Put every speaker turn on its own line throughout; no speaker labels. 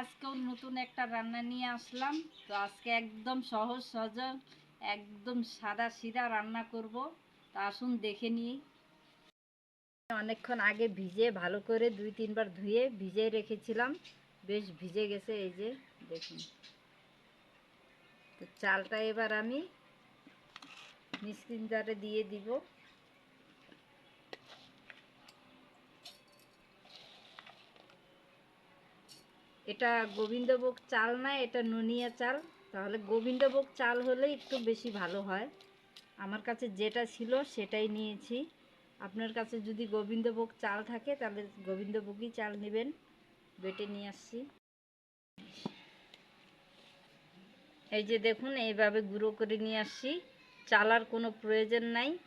আজকেও নতুন একটা রান্না নিয়ে আসলাম। তো আজকে একদম সহজ সহজ একদম সাদা সিধা রান্না করব। তা আসুন দেখে নিই। অনেকক্ষণ আগে ভিজে ভালো করে দুই, তিনবার ধুয়ে ভিজে রেখেছিলাম। বেশ ভিজে গেছে এই যে, দেখুন। তো চালটা এবার আমি মিক্সিং জারে দিয়ে দিব। এটা গোবিন্দভোগ চাল না, এটা নুনিয়া চাল। তাহলে গোবিন্দভোগ চাল হলে একটু বেশি ভালো হয়। আমার কাছে যেটা ছিল সেটাই নিয়েছি। আপনার কাছে যদি গোবিন্দভোগ চাল থাকে, তাহলে গোবিন্দভোগই চাল নেবেন। বেটে নিয়ে আসছি। এই যে দেখুন, এইভাবে গুঁড়ো করে নিয়ে আসছি। চালার কোনো প্রয়োজন নাই।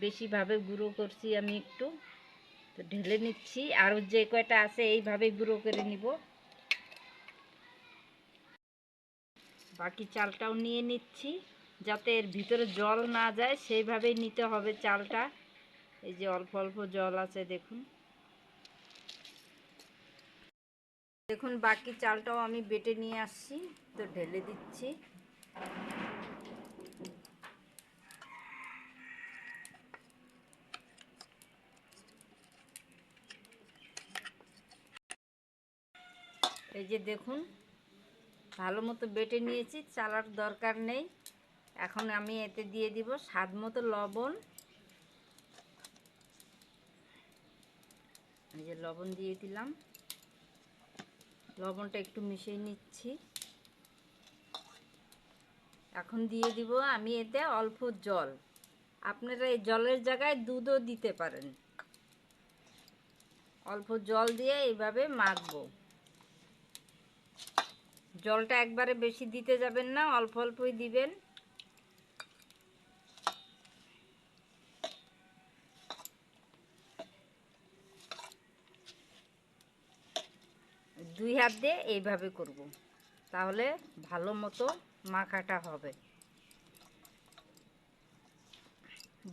বেশিভাবে গুঁড়ো করছি আমি একটু। তো ঢেলে নিচ্ছি। আরও যে কয়টা আছে, এইভাবে গুঁড়ো করে নিব। বাকি চালটাও নিয়ে নিচ্ছি, যাতে এর ভিতরে জল না যায়। সেইভাবেই নিতে হবে চালটা। এই যে অল্প অল্প জল আছে, দেখুন। দেখুন, বাকি চালটাও আমি বেটে নিয়ে আসছি, তো ঢেলে দিচ্ছি। এই যে দেখুন ভালো মতো বেটে নিয়েছি, চালার দরকার নেই। এখন আমি এতে দিয়ে দিব স্বাদ মতো লবণ। এই যে লবণ দিয়ে দিলাম। লবণটা একটু মিশিয়ে নিচ্ছি। এখন দিয়ে দিব আমি এতে অল্প জল। আপনারা এই জলের জায়গায় দুধও দিতে পারেন। অল্প জল দিয়ে এইভাবে মাখবো। জলটা একবারে বেশি দিতে যাবেন না, অল্প অল্পই দিবেন। দুই হাত দিয়ে এইভাবে করব, তাহলে ভালো মতো মাখাটা হবে।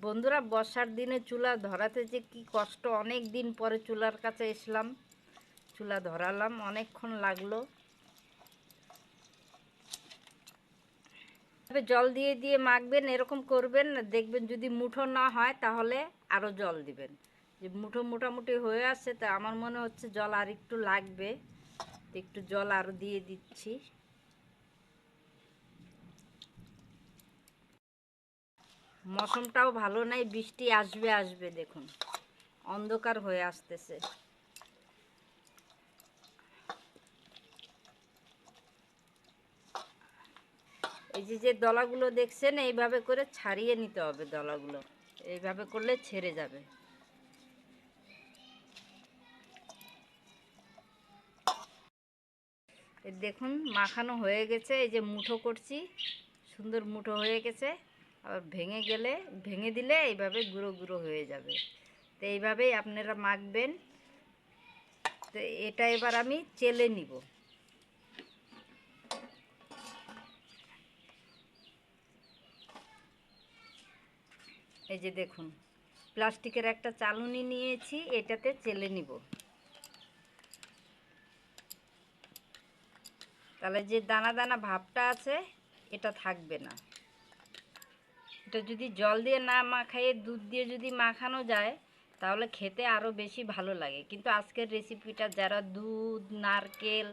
বন্ধুরা, বর্ষার দিনে চুলা ধরাতে যে কি কষ্ট, অনেক দিন পরে চুলার কাছে এসলাম, চুলা ধরালাম, অনেকক্ষণ লাগল। জল দিয়ে দিয়ে মাখবেন, এরকম করবেন, দেখবেন যদি মুঠো না হয় তাহলে আরও জল দিবেন। যে মুঠো মোটামুটি হয়ে আছে, তা আমার মনে হচ্ছে জল আর একটু লাগবে। একটু জল আরও দিয়ে দিচ্ছি। মৌসুমটাও ভালো নাই, বৃষ্টি আসবে আসবে, দেখুন। অন্ধকার হয়ে আসতেছে। এই যে যে দলাগুলো দেখছেন, এইভাবে করে ছাড়িয়ে নিতে হবে দলাগুলো। এইভাবে করলে ছেড়ে যাবে। দেখুন, মাখানো হয়ে গেছে। এই যে মুঠো করছি। সুন্দর মুঠো হয়ে গেছে। আবার ভেঙে গেলে, ভেঙে দিলে এইভাবে গুঁড়ো গুঁড়ো হয়ে যাবে। তো এইভাবেই আপনারা মাখবেন। তো এটা এবার আমি চেলে নিব। এই যে দেখুন, প্লাস্টিকের একটা চালুনি নিয়েছি, এটাতে চেলে নিব। তাহলে যে দানা দানা ভাবটা আছে, এটা থাকবে না। এটা যদি জল দিয়ে না মাখাইয়ে দুধ দিয়ে যদি মাখানো যায়, তাহলে খেতে আরও বেশি ভালো লাগে। কিন্তু আজকের রেসিপিটা যারা দুধ, নারকেল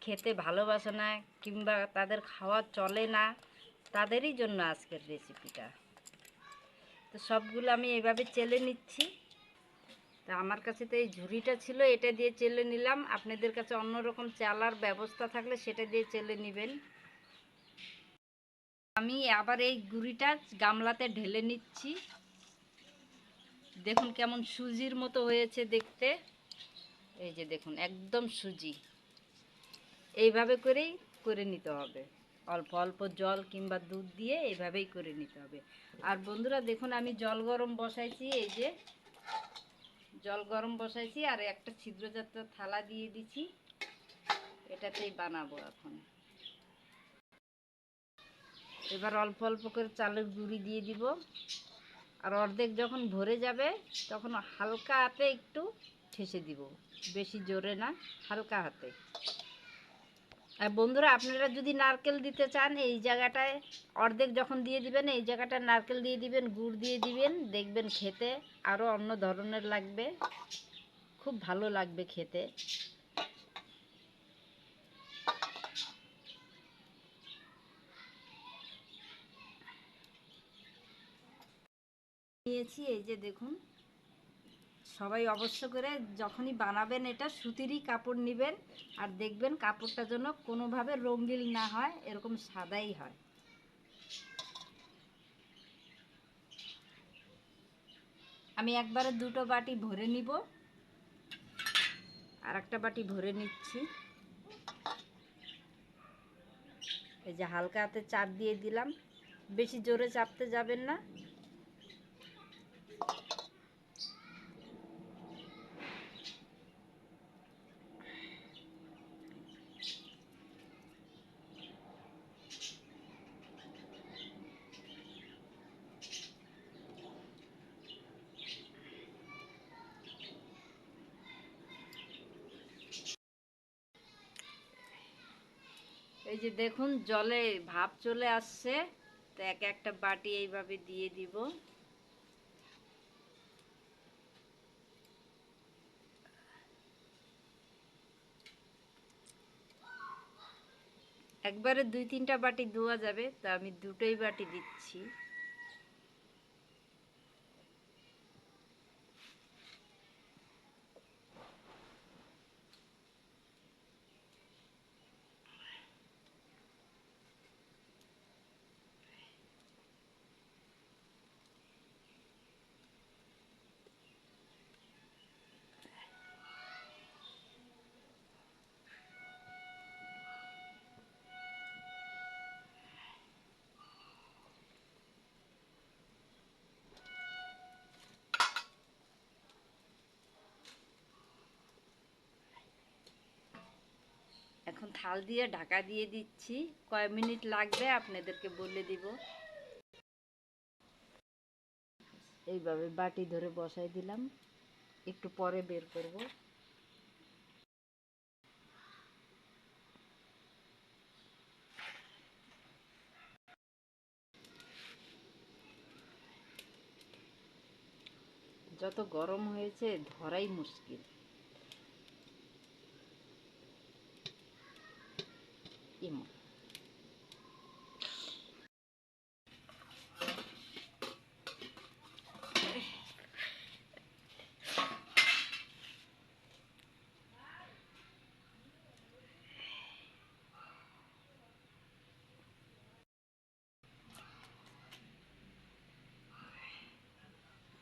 খেতে ভালোবাসে না, কিংবা তাদের খাওয়া চলে না, তাদেরই জন্য আজকের রেসিপিটা তো সবগুলো আমি এভাবে চেলে নিচ্ছি। তা আমার কাছে তো এই ঝুড়িটা ছিল, এটা দিয়ে চেলে নিলাম। আপনাদের কাছে অন্যরকম চালার ব্যবস্থা থাকলে সেটা দিয়ে চেলে নেবেন। আমি আবার এই গুড়িটা গামলাতে ঢেলে নিচ্ছি। দেখুন কেমন সুজির মতো হয়েছে দেখতে। এই যে দেখুন, একদম সুজি। এইভাবে করেই করে নিতে হবে। অল্প অল্প জল কিংবা দুধ দিয়ে এভাবেই করে নিতে হবে। আর বন্ধুরা দেখুন, আমি জল গরম বসাইছি, এই যে জল গরম বসাইছি, আর একটা ছিদ্রজাত থালা দিয়ে দিছি। এটাতেই বানাবো এখন। এবার অল্প অল্প করে চালের গুঁড়ি দিয়ে দিব। আর অর্ধেক যখন ভরে যাবে, তখন হালকা হাতে একটু ঠেসে দিব। বেশি জোরে না, হালকা হাতে। আর বন্ধুরা, আপনারা যদি নারকেল দিতে চান, এই জায়গাটায় অর্ধেক যখন দিয়ে দিবেন, এই জায়গাটায় নারকেল দিয়ে দিবেন, গুড় দিয়ে দিবেন, দেখবেন খেতে আরও অন্য ধরনের লাগবে। খুব ভালো লাগবে খেতে। নিয়েছি এই যে দেখুন। সবাই অবশ্য করে যখনই বানাবেন এটা, সুতিরই কাপড় নেবেন আর দেখবেন কাপড়টা যেন কোনোভাবে রঙিন না হয়, এরকম সাদাই হয়। আমি একবারে দুটো বাটি ভরে নিব। আর একটা বাটি ভরে নিচ্ছি। এই যে হালকা হাতে চাপ দিয়ে দিলাম। বেশি জোরে চাপতে যাবেন না। এই যে দেখুন, জলে ভাপ চলে আসছে। তো এক একটা বাটি এইভাবে দিয়ে দিব। একবারে দুই তিনটা বাটি ধোয়া যাবে, তা আমি দুটোই বাটি দিচ্ছি। এখন থাল দিয়ে ঢাকা দিয়ে দিচ্ছি। কয় মিনিট লাগবে, আপনাদেরকে বলে দিব। এইভাবে বাটি ধরে বসাই দিলাম। একটু পরে বের করব। যত গরম হয়েছে, ধরাই মুশকিল। cima.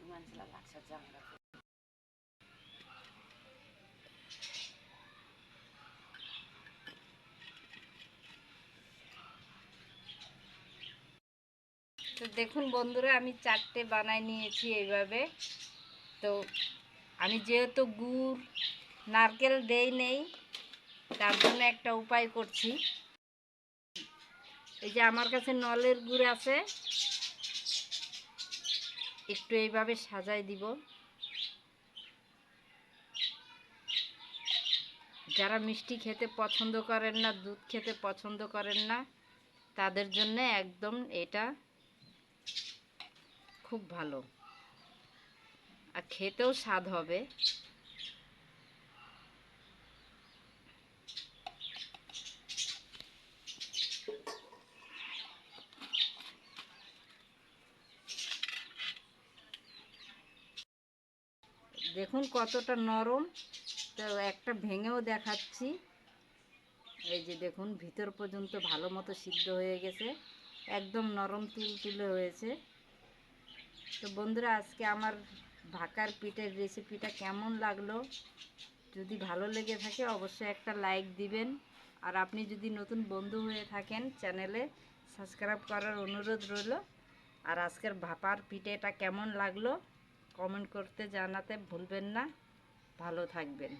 Vamos lá, lá que você já anda. তো দেখুন বন্ধুরা, আমি চারটে বানাই নিয়েছি এইভাবে। তো আমি যেহেতু গুড়, নারকেল দেই নেই, তার জন্য একটা উপায় করছি। এই যে আমার কাছে নলের গুড় আছে, একটু এইভাবে সাজাই দিব। যারা মিষ্টি খেতে পছন্দ করেন না, দুধ খেতে পছন্দ করেন না, তাদের জন্য একদম এটা খুব ভালো। আর খেতেও স্বাদ হবে। দেখুন কতটা নরম। তো একটা ভেঙেও দেখাচ্ছি। এই যে দেখুন, ভিতর পর্যন্ত ভালো মতো সিদ্ধ হয়ে গেছে। একদম নরম তুল তুলে হয়েছে। তো বন্ধুরা, আজকে আমার ভাকার পিঠের রেসিপিটা কেমন লাগল? যদি ভালো লেগে থাকে, অবশ্যই একটা লাইক দিবেন। আর আপনি যদি নতুন বন্ধু হয়ে থাকেন চ্যানেলে সাবস্ক্রাইব করার অনুরোধ রইল। আর আজকের ভাপার পিঠেটা কেমন লাগল কমেন্ট করতে জানাতে ভুলবেন না। ভালো থাকবেন।